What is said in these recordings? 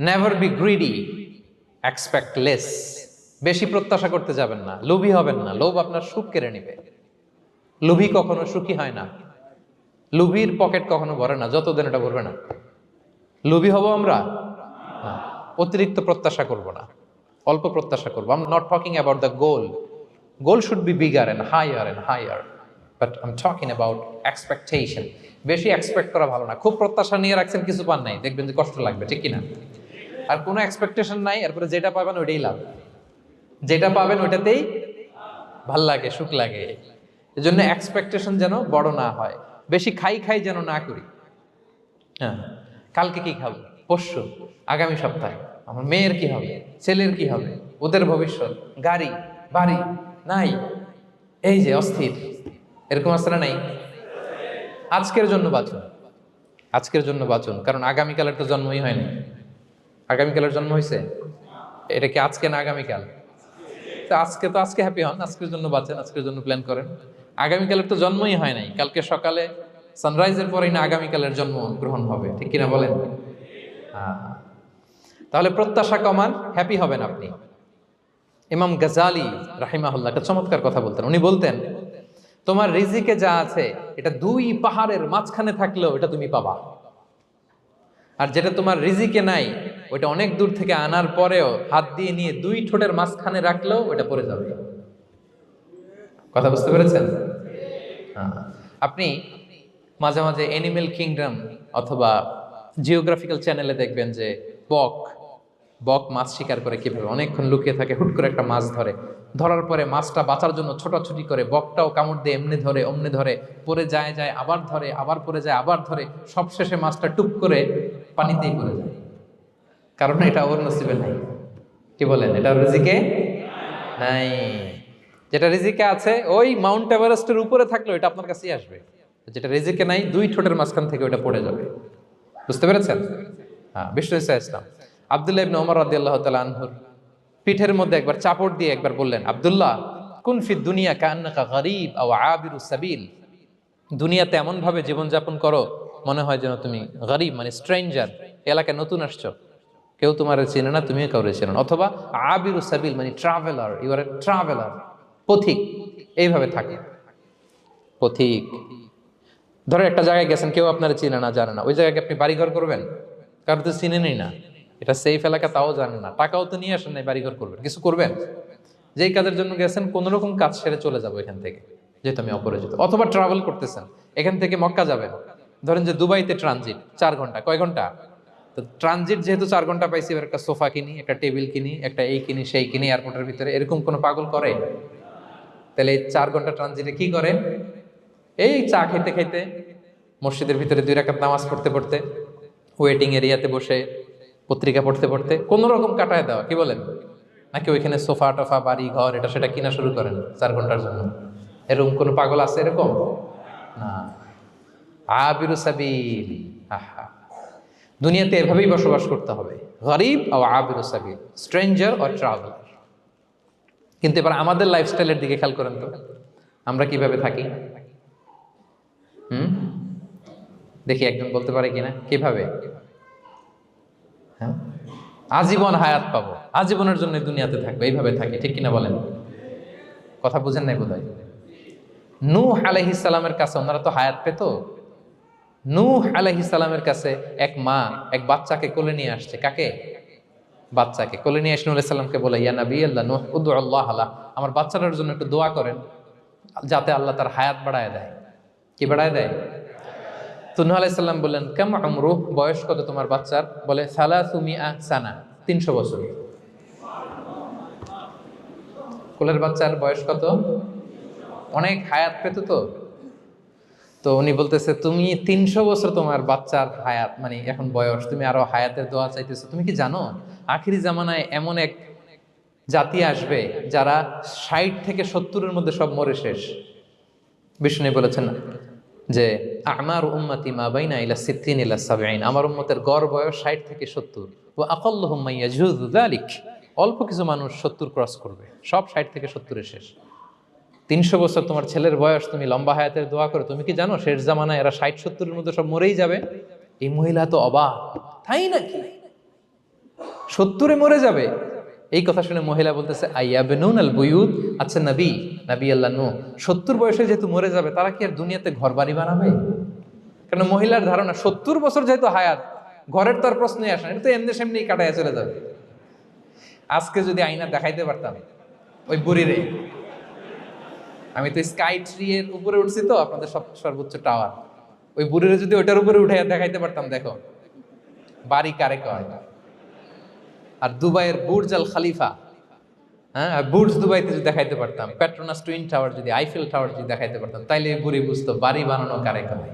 Never be greedy expect less বেশি প্রত্যাশা করতে যাবেন না। লোভী হবেন না। লোভ আপনার সুখ কেড়ে নেবে। লোভী কখনো সুখী হয় না। লোভীর পকেট কখনো ভরে না। যতদিন এটা ভরবে না। লোভী হব আমরা? অতিরিক্ত প্রত্যাশা করব না। অল্প প্রত্যাশা করব। I'm not talking about the goal goal should be bigger and higher and higher but I'm talking about expectation বেশি এক্সপেক্ট করা ভালো না। খুব প্রত্যাশা নিয়ে রাখছেন, কিছু পান নাই। দেখবেন যে কষ্ট লাগবে। ঠিক কিনা? আর কোনো এক্সপেকটেশন নাই, এরপরে যেটা পাবেন ওইটাই লাভ। যেটা পাবেন ওইটাতেই ভালো লাগে, সুখ লাগে। এই জন্য এক্সপেকটেশন যেন বড় না হয়, বেশি খাই খাই যেন না করি। হ্যাঁ কালকে কি খাব? পরশু, আগামী সপ্তাহে। আমার মেয়ের কি হবে? ছেলের কি হবে? ওদের ভবিষ্যৎ? গাড়ি, বাড়ি? নাই। এই যে অস্থির। এরকম আসলে নাই? আজকের জন্য বাঁচুন। আজকের জন্য বাঁচুন, কারণ আগামীকালের তো জন্মই হয়নি। আগামীকালের জন্ম হয়েছে? এটা কি আজকে না আগামীকাল তো আজকে তো আজকে হ্যাপি হন, আজকের জন্য বাঁচেন, আজকের জন্য প্ল্যান করেন। আগামীকালের তো জন্মই হয় নাই। কালকে সকালে সানরাইজের পরেই না আগামীকালের জন্ম গ্রহণ হবে। ঠিক কিনা বলেন? হ্যাঁ। তাহলে প্রত্যাশা কমান হ্যাপি হবেন আপনি। ইমাম গাজালি রাহিমাহুল্লাহ, একটা চমৎকার কথা বলতেন। উনি বলতেন, তোমার রিজিকে যা আছে, এটা দুই পাহাড়ের মাঝখানে থাকলেও এটা তুমি পাবা। আর যেটা তোমার রিজিকে নাই ওটা অনেক দূর থেকে আনার পরেও হাত দিয়ে নিয়ে দুই ঠোঁটের মাঝখানে রাখলেও ওটা পড়ে যাবে। কথা বুঝতে পেরেছেন? হ্যাঁ। আপনি মাঝে মাঝে অ্যানিমেল কিংডম অথবা জিওগ্রাফিক্যাল চ্যানেলে দেখবেন যে বক বক মাছ শিকার করে কীভাবে অনেকক্ষণ লুকিয়ে থাকে, হুট করে একটা মাছ ধরে। ধরার পরে মাছটা বাঁচার জন্য ছোটাছুটি করে বকটাও কামড় দিয়ে এমনি ধরে, অমনি ধরে পরে যায় যায়, আবার ধরে, আবার পরে যায়, আবার ধরে, সবশেষে মাছটা টুপ করে পানিতেই পড়ে যায়। কারণ এটা ওর নসিবে নাই। কি বলেন, এটা রিজিকে নাই। যেটা রিজিকে আছে, ওই মাউন্ট এভারেস্টের উপরে থাকলেও এটা আপনার কাছেই আসবে। যেটা রিজিকে নাই, দুই ঠোঁটের মাঝখান থেকে ওটা পড়ে যাবে। বুঝতে পেরেছেন? হ্যাঁ বিষ্ণু ইসা ইসলাম। আবদুল্লাহ ইবনে ওমর রাদিয়াল্লাহু তাআলা আনহুর পিঠের মধ্যে একবার চাপড় দিয়ে একবার বললেন, আব্দুল্লাহ, কুন ফি দুনিয়া কান্নাকা গরিব আও আবিরু সাবিল? দুনিয়াতে এমন ভাবে জীবনযাপন করো, মনে হয় যেন তুমি গরিব মানে স্ট্রেঞ্জার, এলাকায় নতুন আসছো। কেউ তোমার চেনে না, তুমিও কাউরে চেনো না। অথবা আবিরু সাবিল মানে traveller you are a traveller পথিক, এইভাবে থাকে। পথিক। ধরো একটা জায়গায় গেছেন, কেউ আপনারা চিনে না, জানে না। ওই জায়গায় আপনি বাড়িঘর করবেন? কারণ তো চিনেনই না। এটা সেফ এলাকা, তাও জানে না। টাকাও তো নিয়ে আসেন নাই, বাড়িঘর করবেন। কিছু করবেন? যেই কাজের জন্য গেছেন কোন রকম কাজ সেরে চলে যাব এখান থেকে, যেহেতু আমি অপরিচিত অথবা ট্রাভেল করতেছেন, এখান থেকে মক্কা যাবেন। ধরেন যে দুবাইতে ট্রানজিট চার ঘণ্টা, কয় ঘণ্টা? তো ট্রানজিট যেহেতু চার ঘণ্টা পাইছি, এবার একটা সোফা কিনি, একটা টেবিল কিনি, একটা এই কিনি, সেই কিনি এয়ারপোর্টের ভিতরে। এরকম কোনো পাগল করে? তাহলে এই চার ঘণ্টা ট্রানজিটে কি করেন এই চা খেতে খেতে মসজিদের ভিতরে দুই রাকাত নামাজ পড়তে পড়তে ওয়েটিং এরিয়াতে বসে, পত্রিকা পড়তে পড়তে, কোনো রকম কাটায় দেওয়া, কি বলেন? নাকি ওইখানে সোফা টোফা, বাড়ি, ঘর, এটা সেটা কিনা শুরু করেন চার ঘণ্টার জন্য? এরকম কোনো পাগল আছে এরকম? না। আবিরু সাবিল। দুনিয়াতে এভাবেই বসবাস করতে হবে। গরিব ও আবিরু সাবিল স্ট্রেঞ্জার ও ট্রাভেলার। কিন্তু এবার আমাদের লাইফস্টাইলের দিকে খেয়াল করেন তো। আমরা কীভাবে থাকি? হুম? দেখি একজন বলতে পারে কিনা। কীভাবে? হ্যাঁ? আজীবন হায়াত পাবো। আজীবনের জন্য দুনিয়াতে থাকবে। এইভাবে থাকে, ঠিক কিনা বলেন? কথা বুঝেন নাই বোধ হয় নূহ আলাইহিস সালামের কাছে ওনারা তো হায়াত পেত? নূহ আলাইহিস সালামের কাছে এক মা, এক বাচ্চাকে কোলে নিয়ে আসছে। কাকে? বাচ্চাকে। কোলে নিয়ে এসে সালামকে বলে, ইয়া নবী আল্লাহ নূহ উদু আল্লাহ আলা আমার বাচ্চাটার জন্য একটু দোয়া করেন, যাতে আল্লাহ তার হায়াত বাড়ায় দেয়। কি বাড়ায় দেয়? তো নূহ আলাইহিস সালাম বললেন, কেম আমরু বয়স কত তোমার বাচ্চার? বলে, সালাসু মিআ সানা, তিনশো বছর। কোলের বাচ্চার বয়স কত? অনেক হায়াত পেত তো? তো উনি বলতেছে, তুমি তিনশো বছর তোমার বাচ্চার হায়াত মানে এখন বয়স, তুমি আরও হায়াতের দোয়া চাইতেছো, তুমি কি জানো? আখিরি জামানায় এমন এক জাতি আসবে যারা ষাট থেকে সত্তরের মধ্যে সব মরে শেষ। বিষ্ণু বলেছেন যে, আমার উম্মাতি মা বাইনা ইলা সিদ্দিন ইলা সাবেইন আমার উম্মতের গড় বয়স ষাট থেকে সত্তর। ও আকল্ল হুম্মাইয়া জুদালিক অল্প কিছু মানুষ সত্তর ক্রস করবে, সব ষাট থেকে সত্তরের শেষ। তিনশো বছর তোমার ছেলের বয়স, তুমি লম্বা হায়াতের দোয়া করো। তুমি কি জানো, শেষ জামানায় এরা ষাট সত্তরের মধ্যে সব মরেই যাবে? এই মহিলা তো অবাক। তাই নাকি? সত্তরে মরে যাবে। এই কথা শুনে মহিলা বলতেছে আইয়া বেনুন আল বুয়ুত আচ্ছা নবী নবী আল্লাহ নু সত্তর বয়সে যেহেতু মরে যাবে, তারা কি আর দুনিয়াতে ঘর বাড়ি বানাবে? কেন মহিলার ধারণা, সত্তর বছর যেহেতু হায়াত, ঘরের তো আর প্রশ্নই আসে না, এটা তো এমনি সেমনি কাটায় চলে যাবে। আজকে যদি আইনা দেখাইতে পারতাম, ওই বুড়িরে আমি তো স্কাই ট্রি এর উপরে উঠছি তো, আপনাদের সব সর্বোচ্চ টাওয়ার ওই বুড়িরে যদি ওটার উপরে উঠে দেখাইতে পারতাম, দেখো। বাড়ি কারে কয়? আর দুবাইয়ের বুর্জ আল খালিফা হ্যাঁ? আর বুর্জ দুবাইতে যদি দেখাইতে পারতাম পেট্রোনাস টুইন টাওয়ার যদি আইফেল টাওয়ার যদি দেখাইতে পারতাম, তাইলে বুড়ি বুঝতো, বাড়ি বানানো কারে কয়?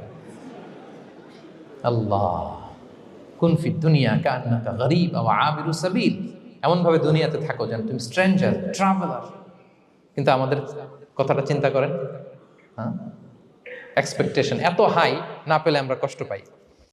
আল্লাহ কুনফি দুনিয়া কান্নাকা গরিব আবিরু সাবিল। এমন ভাবে দুনিয়াতে থাকো যেন তুমি স্ট্রেঞ্জার ট্রাভেলার কিন্তু আমাদের কথাটা চিন্তা করেন হ্যাঁ? এক্সপেকটেশন এত হাই না পেলে আমরা কষ্ট পাই।